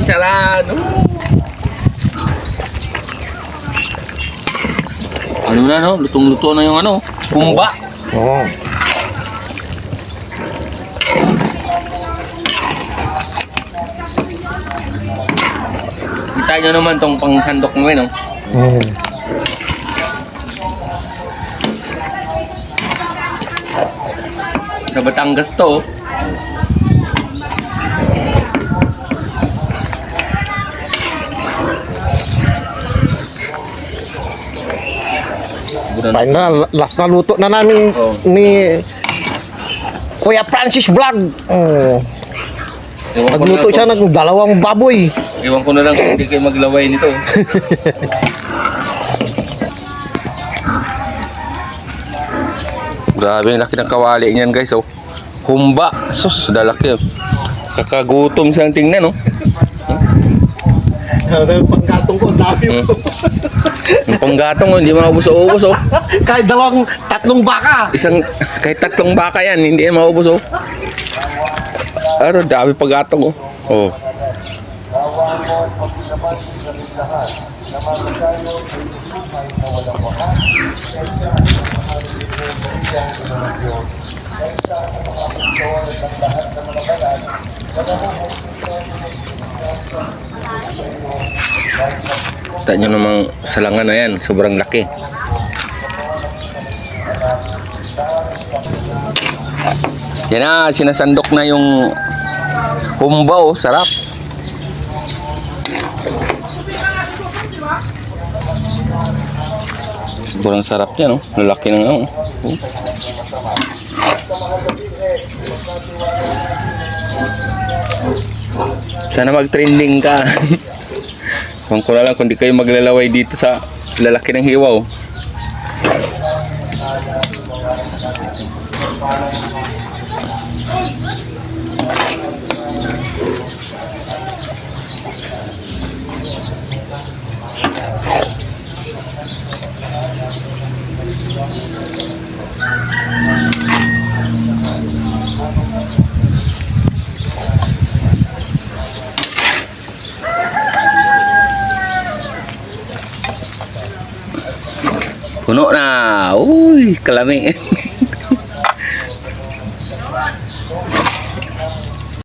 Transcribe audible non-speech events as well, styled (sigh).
Charado. Ano na no? Lutong-luto na yung ano, kumba. Oo. Kita nyo naman tong pangsandok mo no? Mm. Sa Batangas to. oh. Siguro na- Final, last na luto na namin Oo. ni Kuya Francis Vlog. Oh. Ewan Nagluto siya ng dalawang baboy. Ewan ko na lang kung hindi kayo maglaway nito. (laughs) Grabe, laki ng kawali niyan guys. Oh. Humba. Sus, dalaki. oh. Kakagutom siyang tingnan, oh. Panggatong ko, dami Hmm. Yung panggatong, oh, hindi maubos-ubos, (laughs) oh. Kahit dalawang, tatlong baka. Isang, kahit tatlong baka yan, hindi yan maubos, oh. Ano, dami paggatong, oh. Oh. Kita nyo namang salangan na yan, sobrang laki. Yan na, sinasandok na yung humba oh, sarap. Sobrang sarap niya, no? Lalaki ng ano. oh. Sana mag-trending ka. Ewan ko na lang kung di kayo maglalaway dito sa lalaki ng hiwaw. Puno na. Uy, kalami.